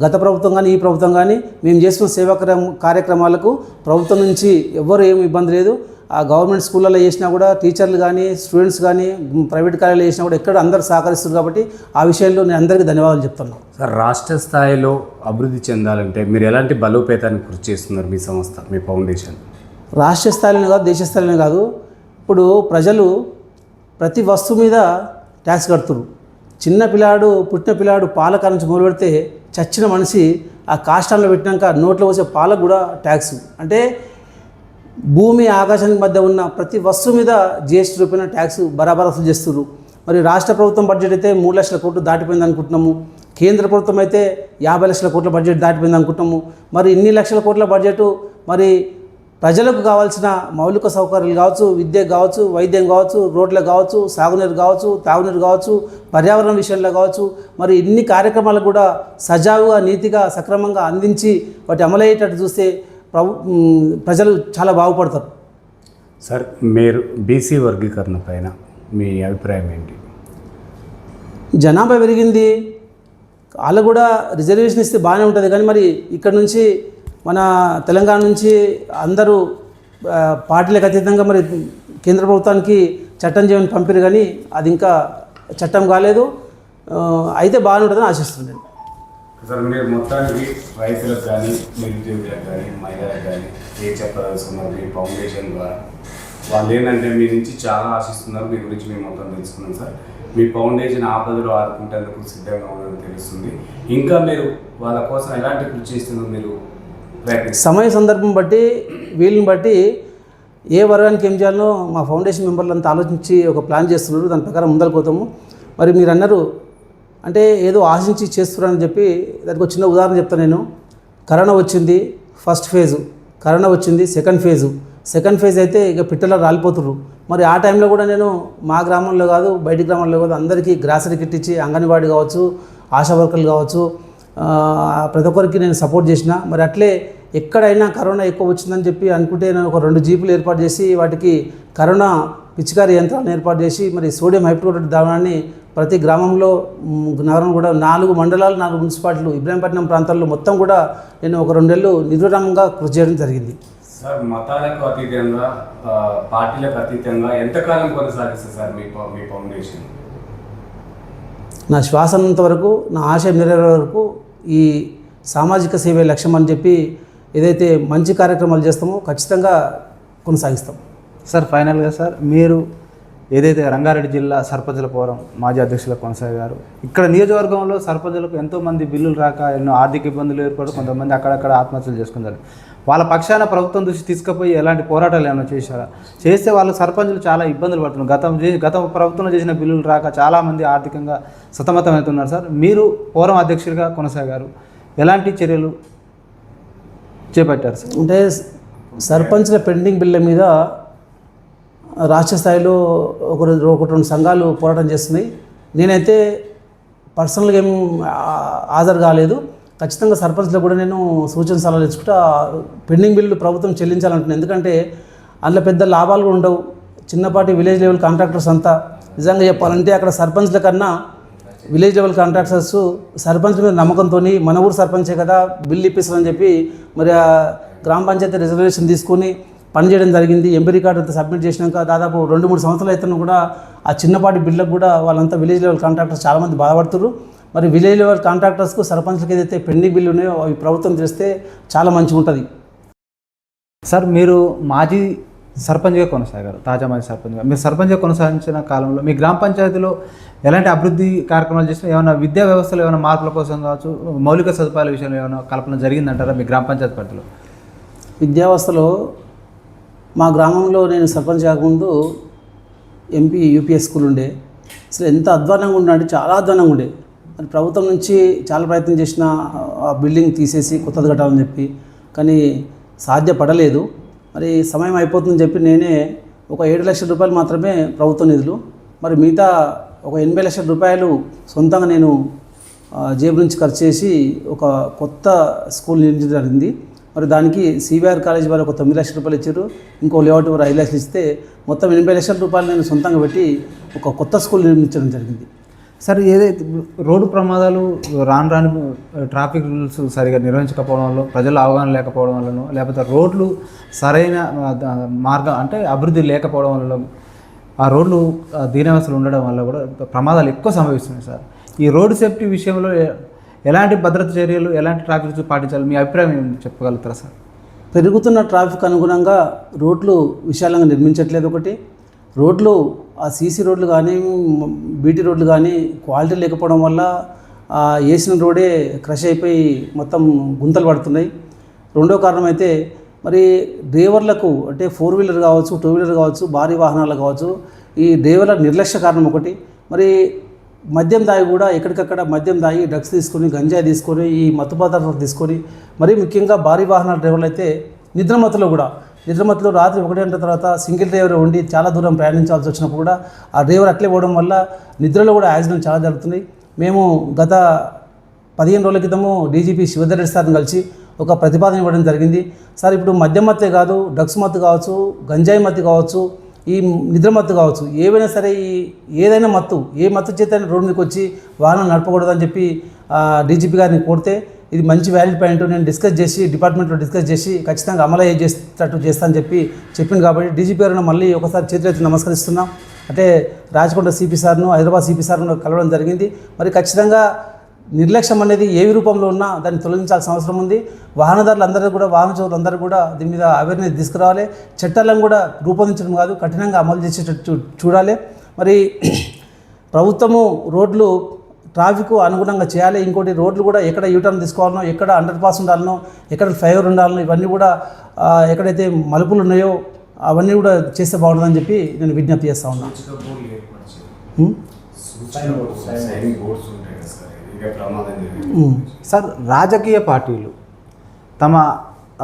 గత ప్రభుత్వం కానీ ఈ ప్రభుత్వం కానీ మేము చేస్తున్న సేవా కార్య- కార్యక్రమాలకు ప్రభుత్వం నుంచి ఎవరు ఏమి ఇబ్బంది లేదు. ఆ గవర్నమెంట్ స్కూళ్ళలో చేసినా కూడా టీచర్లు కానీ స్టూడెంట్స్ కానీ ప్రైవేట్ కాలేజీలో చేసినా కూడా ఎక్కడ అందరూ సహకరిస్తారు కాబట్టి ఆ విషయంలో నేను అందరికీ ధన్యవాదాలు చెప్తున్నాను. సార్ రాష్ట్ర స్థాయిలో అభివృద్ధి చెందాలంటే మీరు ఎలాంటి బలోపేతానికి కృషి చేస్తున్నారు మీ సంస్థ మీ ఫౌండేషన్? రాష్ట్ర స్థాయిలోనే కాదు దేశ స్థాయిలోనే కాదు. ఇప్పుడు ప్రజలు ప్రతి వస్తువు మీద ట్యాక్స్ కడుతున్నారు చిన్న పిల్లాడు పుట్టిన పిల్లాడు పాల కాడ నుంచి మొదలు పెడితే చచ్చిన మనిషి ఆ కాష్టాల్లో పెట్టినాక నోట్లో వచ్చే పాలకు కూడా ట్యాక్స్. అంటే భూమి ఆకాశానికి మధ్య ఉన్న ప్రతి వస్తువు మీద జిఎస్టీ రూపాయన ట్యాక్స్ బరాబర్ వసూలు చేస్తున్నారు మరి రాష్ట్ర ప్రభుత్వం బడ్జెట్ అయితే మూడు లక్షల కోట్లు దాటిపోయింది అనుకుంటున్నాము. కేంద్ర ప్రభుత్వం అయితే యాభై లక్షల కోట్ల బడ్జెట్ దాటిపోయింది అనుకుంటున్నాము. మరి ఇన్ని లక్షల కోట్ల బడ్జెట్ మరి ప్రజలకు కావాల్సిన మౌలిక సౌకర్యాలు కావచ్చు విద్య కావచ్చు వైద్యం కావచ్చు రోడ్లు కావచ్చు సాగునీరు కావచ్చు తాగునీరు కావచ్చు పర్యావరణ విషయంలో కావచ్చు మరి ఇన్ని కార్యక్రమాలు కూడా సజావుగా నీతిగా సక్రమంగా అందించి వాటి అమలయ్యేటట్టు చూస్తే ప్రభు ప్రజలు చాలా బాగుపడతారు. సార్ మీరు బీసీ వర్గీకరణ పైన మీ అభిప్రాయం ఏంటి? జనాభా పెరిగింది. వాళ్ళు కూడా రిజర్వేషన్ ఇస్తే బాగానే ఉంటుంది. కానీ మరి ఇక్కడ నుంచి మన తెలంగాణ నుంచి అందరూ పార్టీలకు అతీతంగా మరి కేంద్ర ప్రభుత్వానికి చట్టం చేయమని పంపారు కానీ అది ఇంకా చట్టం కాలేదు. అయితే బాగానే ఉంటుందని ఆశిస్తున్నాను సార్ మీరు మొత్తానికి రైతులకు కానీ నిరుద్యోగులకు కానీ మహిళలకు కానీ ఏ చెప్పదలుచుకున్నారు? మీ ఫౌండేషన్ ద్వారా. వాళ్ళు ఏంటంటే మీ నుంచి చాలా ఆశిస్తున్నారు. మీ గురించి మేము మొత్తం తెలుసుకున్నాం సార్. మీ ఫౌండేషన్ ఆపదలో ఆదుకుంటేందుకు సిద్ధంగా ఉందని తెలుస్తుంది. ఇంకా మీరు వాళ్ళ కోసం ఎలాంటి కృషి చేస్తుందో మీరు? సమయ సందర్భం బట్టి వీళ్ళని బట్టి ఏ వర్గానికి ఏం చేయాలో మా ఫౌండేషన్ మెంబర్లు అంతా ఆలోచించి ఒక ప్లాన్ చేస్తున్నారు. దాని ప్రకారం ముందరికి పోతాము. మరి మీరు అన్నారు అంటే ఏదో ఆశించి చేస్తున్నారని చెప్పి దానికి ఒక చిన్న ఉదాహరణ చెప్తాను నేను. కరోనా వచ్చింది ఫస్ట్ ఫేజు కరోనా వచ్చింది సెకండ్ ఫేజు సెకండ్ ఫేజ్ అయితే ఇక పిట్టలో రాలిపోతుర్రు. మరి ఆ టైంలో కూడా నేను మా గ్రామంలో కాదు బయటి గ్రామంలో కాదు అందరికీ గ్రాసరీ కిట్ ఇచ్చి అంగన్వాడీ కావచ్చు ఆశా వర్కర్లు కావచ్చు ప్రతి ఒక్కరికి నేను సపోర్ట్ చేసిన. మరి అట్లే ఎక్కడైనా కరోనా ఎక్కువ వచ్చిందని చెప్పి అనుకుంటే నేను ఒక రెండు జీపులు ఏర్పాటు చేసి వాటికి కరోనా పిచికారి యంత్రాలను ఏర్పాటు చేసి మరి సోడియం హైపోక్లోరైడ్ ద్రావణాన్ని ప్రతి గ్రామంలో నగరం కూడా నాలుగు మండలాలు నాలుగు మున్సిపాలిటీలు ఇబ్రాహీంపట్నం ప్రాంతాల్లో మొత్తం కూడా నేను ఒక రెండేళ్ళు నిర్విరామంగా కృషి చేయడం జరిగింది. సార్ మతాలకు అతీతంగా పార్టీలకు అతీతంగా ఎంతకాలం కొనసాగిస్తారు సార్ మీ మీ ఫౌండేషన్? నా శ్వాస ఉన్నంత వరకు నా ఆశయం నెరవేరే వరకు ఈ సామాజిక సేవే లక్ష్యం అని చెప్పి ఏదైతే మంచి కార్యక్రమాలు చేస్తామో ఖచ్చితంగా కొనసాగిస్తాం. సార్ ఫైనల్గా సార్ మీరు ఏదైతే రంగారెడ్డి జిల్లా సర్పంచుల పోరం మాజీ అధ్యక్షులు కొనసాగారు ఇక్కడ నియోజకవర్గంలో సర్పంచులకు ఎంతోమంది బిల్లులు రాక ఎన్నో ఆర్థిక ఇబ్బందులు ఏర్పడి కొంతమంది అక్కడక్కడ ఆత్మహత్యలు చేసుకున్నారు. వాళ్ళ పక్షాన ప్రభుత్వం దృష్టి తీసుకుపోయి ఎలాంటి పోరాటాలు ఏమైనా చేశారా? చేస్తే వాళ్ళు సర్పంచులు చాలా ఇబ్బందులు పడుతున్నారు. గతం చే- గత ప్రభుత్వంలో చేసిన బిల్లులు రాక చాలామంది ఆర్థికంగా సతమతమవుతున్నారు సార్. మీరు పోరం అధ్యక్షుడిగా కొనసాగారు ఎలాంటి చర్యలు చేపట్టారు సార్? అంటే సర్పంచ్ల పెండింగ్ బిల్ల మీద రాష్ట్ర స్థాయిలో ఒక రెండు- ఒకటి రెండు సంఘాలు పోరాటం చేస్తున్నాయి. నేనైతే పర్సనల్గా ఏం హాజరు కాలేదు. ఖచ్చితంగా సర్పంచ్లో కూడా నేను సూచన సలహాలు ఇచ్చుకుంటా పెండింగ్ బిల్లు ప్రభుత్వం చెల్లించాలంటున్నాను ఎందుకంటే అందులో పెద్ద లాభాలు కూడా ఉండవు. చిన్నపాటి విలేజ్ లెవెల్ కాంట్రాక్టర్స్ అంతా నిజంగా చెప్పాలంటే అక్కడ సర్పంచ్ల కన్నా విలేజ్ లెవెల్ కాంట్రాక్టర్స్ సర్పంచ్ మీద నమ్మకంతో మన ఊరు సర్పంచే కదా బిల్లు ఇప్పిస్తారని చెప్పి మరి గ్రామ పంచాయతీ రిజర్వేషన్ తీసుకొని పనిచేయడం జరిగింది. ఎంపీ రికార్డు అంతా సబ్మిట్ చేసినాక దాదాపు రెండు మూడు సంవత్సరాలు అయితే కూడా ఆ చిన్నపాటి బిల్లకు కూడా వాళ్ళంతా విలేజ్ లెవెల్ కాంట్రాక్టర్స్ చాలామంది బాధపడుతున్నారు. మరి విలేజ్ లెవెల్ కాంట్రాక్టర్స్కు సర్పంచ్లకు ఏదైతే పెండింగ్ బిల్లు ఉన్నాయో అవి ప్రభుత్వం చేస్తే చాలా మంచిగా ఉంటుంది. సార్ మీరు మాజీ సర్పంచ్గా కొనసాగారు తాజా మాజీ సర్పంచ్గా. మీరు సర్పంచ్గా కొనసాగించిన కాలంలో మీ గ్రామ పంచాయతీలో ఎలాంటి అభివృద్ధి కార్యక్రమాలు చేసినా ఏమైనా విద్యా వ్యవస్థలో ఏమైనా మార్పుల కోసం కావచ్చు మౌలిక సదుపాయాల విషయంలో ఏమైనా కల్పన జరిగిందంటారా మీ గ్రామ పంచాయతీ పరిధిలో? విద్యావస్థలో మా గ్రామంలో నేను సర్పంచ్ కాకముందు ఎంపీ యూపీఎస్ స్కూల్ ఉండే. అసలు ఎంత అధ్వానంగా ఉండే అంటే చాలా అధ్వానంగా ఉండే. మరి ప్రభుత్వం నుంచి చాలా ప్రయత్నం చేసిన ఆ బిల్డింగ్ తీసేసి కొత్తది కట్టాలని చెప్పి. కానీ సాధ్యపడలేదు. మరి సమయం అయిపోతుందని చెప్పి నేనే ఒక ఏడు లక్షల రూపాయలు మాత్రమే ప్రభుత్వ నిధులు మరి మిగతా ఒక ఎనభై లక్షల రూపాయలు సొంతంగా నేను జేబు నుంచి ఖర్చు చేసి ఒక కొత్త స్కూల్ నిర్మించడం జరిగింది. మరి దానికి సివిఆర్ కాలేజ్ వారు ఒక తొమ్మిది లక్షల రూపాయలు ఇచ్చారు. ఇంకో లేఅవుట్ వారు ఐదు లక్షలు ఇస్తే మొత్తం ఎనభై లక్షల రూపాయలు నేను సొంతంగా పెట్టి ఒక కొత్త స్కూల్ నిర్మించడం జరిగింది. సార్ ఏదైతే రోడ్డు ప్రమాదాలు రాను రాను ట్రాఫిక్ రూల్స్ సరిగా నిర్వహించకపోవడం వల్ల ప్రజల అవగాహన లేకపోవడం వల్లనో లేకపోతే రోడ్లు సరైన మార్గం అంటే అభివృద్ధి లేకపోవడం వల్ల ఆ రోడ్లు ఆ, దీనావస్థలు ఉండడం వల్ల కూడా ప్రమాదాలు ఎక్కువ సంభవిస్తున్నాయి సార్. ఈ రోడ్డు సేఫ్టీ విషయంలో ఎలాంటి భద్రత చర్యలు ఎలాంటి ట్రాఫిక్ రూల్స్ పాటించాలి? మీ అభిప్రాయం ఏమి చెప్పగలుగుతారా సార్? పెరుగుతున్న ట్రాఫిక్ అనుగుణంగా రోడ్లు విశాలంగా నిర్మించట్లేదు ఒకటి. రోడ్లు ఆ సీసీ రోడ్లు కానీ బీటీ రోడ్లు కానీ క్వాలిటీ లేకపోవడం వల్ల ఆ వేసిన రోడే క్రష్ అయిపోయి మొత్తం గుంతలు పడుతున్నాయి. రెండో కారణం అయితే మరి డ్రైవర్లకు అంటే ఫోర్ వీలర్ కావచ్చు టూ వీలర్ కావచ్చు భారీ వాహనాలు కావచ్చు ఈ డ్రైవర్ల నిర్లక్ష్య కారణం ఒకటి. మరి మద్యం దాగి కూడా ఎక్కడికక్కడ మద్యం దాగి డ్రగ్స్ తీసుకొని గంజాయి తీసుకొని ఈ మత్తు పదార్థాలు తీసుకొని మరీ ముఖ్యంగా భారీ వాహనాల డ్రైవర్లు అయితే నిద్రమత్తులో కూడా నిద్రమత్తులో రాత్రి ఒకటి గంటల తర్వాత సింగిల్ డ్రైవర్ ఉండి చాలా దూరం ప్రయాణించాల్సి వచ్చినప్పుడు కూడా ఆ డ్రైవర్ అట్లే పోవడం వల్ల నిద్రలో కూడా యాక్సిడెంట్ చాలా జరుగుతున్నాయి మేము గత పదిహేను రోజుల క్రితము డీజీపీ శివధర్ రెడ్డి సార్ని కలిసి ఒక ప్రతిపాదన ఇవ్వడం జరిగింది. సార్ ఇప్పుడు మద్యం మత్తే కాదు డ్రగ్స్ మత్తు కావచ్చు గంజాయి మత్తు కావచ్చు ఈ నిద్ర మత్తు కావచ్చు ఏవైనా సరే ఈ ఏదైనా మత్తు ఏ మత్తు చేత రోడ్డు మీదకి వచ్చి వాహనం నడపకూడదని చెప్పి డీజీపీ గారిని కోరితే ఇది మంచి వ్యాలిడ్ పాయింట్ నేను డిస్కస్ చేసి డిపార్ట్మెంట్లో డిస్కస్ చేసి ఖచ్చితంగా అమలు చేసేటట్టు చేస్తానని చెప్పి చెప్పింది కాబట్టి డీజీపీ గారిని మళ్ళీ ఒకసారి చేతులెత్తి నమస్కరిస్తున్నాం. అంటే రాజకొండ సిపి సార్ను హైదరాబాద్ సిపి సార్ను కలవడం జరిగింది. మరి ఖచ్చితంగా నిర్లక్ష్యం అనేది ఏ రూపంలో ఉన్నా దాన్ని తొలగించాల్సిన అవసరం ఉంది. వాహనదారులందరూ కూడా వాహన చోరులందరూ కూడా దీని మీద అవేర్నెస్ తీసుకురావాలి. చట్టాలను కూడా రూపొందించడం కాదు కఠినంగా అమలు చేసేటట్టు చూ- చూడాలి. మరి ప్రభుత్వము రోడ్లు ట్రాఫిక్ అనుగుణంగా చేయాలి. ఇంకోటి రోడ్లు కూడా ఎక్కడ యూటర్న్ తీసుకోవాలనో ఎక్కడ అండర్ పాస్ ఉండాలనో ఎక్కడ ఫ్లైఓవర్ ఉండాలనో ఇవన్నీ కూడా ఎక్కడైతే మలుపులు ఉన్నాయో అవన్నీ కూడా చేస్తే బాగుంటుందని చెప్పి నేను విజ్ఞప్తి చేస్తా ఉన్నాను సార్ రాజకీయ పార్టీలు తమ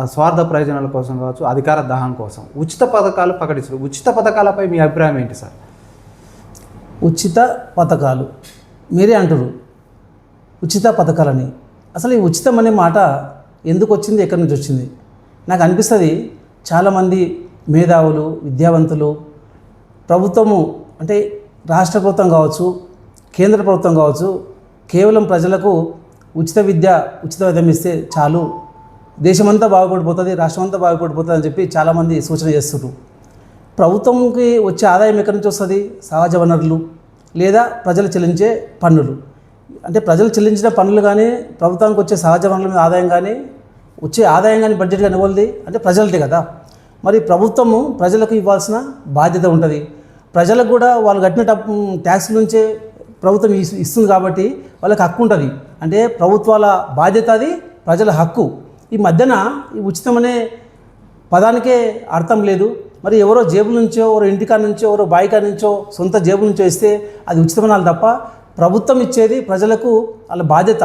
స్వార్థ ప్రయోజనాల కోసం కావచ్చు అధికార దాహం కోసం ఉచిత పథకాలు ప్రకటిస్తారు ఉచిత పథకాలపై మీ అభిప్రాయం ఏంటి సార్? ఉచిత పథకాలు. మీరే అంటారు ఉచిత పథకాలని. అసలు ఈ ఉచితం అనే మాట ఎందుకు వచ్చింది ఎక్కడి నుంచి వచ్చింది? నాకు అనిపిస్తుంది చాలామంది మేధావులు విద్యావంతులు ప్రభుత్వము అంటే రాష్ట్ర ప్రభుత్వం కావచ్చు కేంద్ర ప్రభుత్వం కావచ్చు కేవలం ప్రజలకు ఉచిత విద్య ఉచిత విద్యం ఇస్తే చాలు. దేశమంతా బాగుపడిపోతుంది రాష్ట్రం అంతా బాగుపడిపోతుంది అని చెప్పి చాలామంది సూచన చేస్తున్నారు. ప్రభుత్వంకి వచ్చే ఆదాయం ఎక్కడి నుంచి వస్తుంది? సహజ వనరులు లేదా ప్రజలు చెల్లించే పన్నులు. అంటే ప్రజలు చెల్లించిన పన్నులు కానీ ప్రభుత్వానికి వచ్చే సహజ వనరుల మీద ఆదాయం కానీ వచ్చే ఆదాయం కానీ బడ్జెట్ కానీ ఇవ్వలేదు అంటే ప్రజలదే కదా. మరి ప్రభుత్వము ప్రజలకు ఇవ్వాల్సిన బాధ్యత ఉంటుంది. ప్రజలకు కూడా వాళ్ళు కట్టిన ట్యాక్స్ నుంచే ప్రభుత్వం ఇస్తుంది కాబట్టి వాళ్ళకి హక్కు ఉంటుంది. అంటే ప్రభుత్వాల బాధ్యత అది ప్రజల హక్కు. ఈ మధ్యన ఈ ఉచితం అనే పదానికే అర్థం లేదు. మరి ఎవరో జేబుల నుంచో ఎవరో ఇంటికాడ నుంచో ఎవరో బాయికా నుంచో సొంత జేబు నుంచో ఇస్తే అది ఉచితమనాలి తప్ప ప్రభుత్వం ఇచ్చేది ప్రజలకు వాళ్ళ బాధ్యత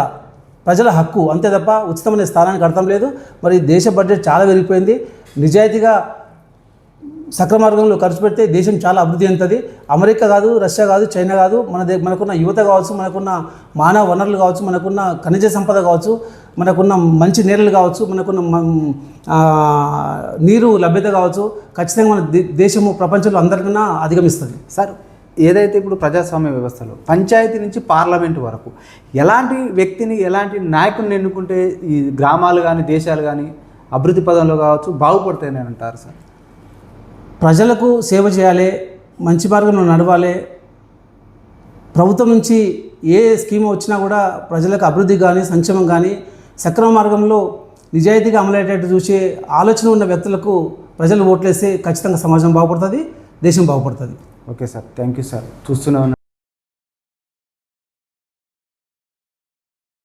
ప్రజల హక్కు. అంతే తప్ప ఉచితమనే స్థానానికి అర్థం లేదు. మరి దేశ బడ్జెట్ చాలా పెరిగిపోయింది. నిజాయితీగా సక్రమార్గంలో ఖర్చు పెడితే దేశం చాలా అభివృద్ధి చెందుతుంది. అమెరికా కాదు రష్యా కాదు చైనా కాదు మన దే మనకున్న యువత కావచ్చు మనకున్న మానవ వనరులు కావచ్చు మనకున్న ఖనిజ సంపద కావచ్చు మనకున్న మంచి నీళ్ళు కావచ్చు మనకున్న నీరు లభ్యత కావచ్చు ఖచ్చితంగా మన దేశము ప్రపంచంలో అందరికన్నా అధిగమిస్తుంది. సార్ ఏదైతే ఇప్పుడు ప్రజాస్వామ్య వ్యవస్థలో పంచాయతీ నుంచి పార్లమెంట్ వరకు ఎలాంటి వ్యక్తిని ఎలాంటి నాయకుడిని ఎన్నుకుంటే ఈ గ్రామాలు కానీ దేశాలు కానీ అభివృద్ధి పదంలో కావచ్చు బాగుపడతాయని అంటారు సార్? ప్రజలకు సేవ చేయాలి మంచి మార్గంలో నడవాలి. ప్రభుత్వం నుంచి ఏ స్కీమ్ వచ్చినా కూడా ప్రజలకు అభివృద్ధి కానీ సంక్షేమం కానీ సక్రమ మార్గంలో నిజాయితీగా అమలయ్యేటట్టు చూసే ఆలోచన ఉన్న వ్యక్తులకు ప్రజలు ఓట్లేస్తే ఖచ్చితంగా సమాజం బాగుపడుతుంది దేశం బాగుపడుతుంది. Okay sir. Thank you sir చూస్తున్నాను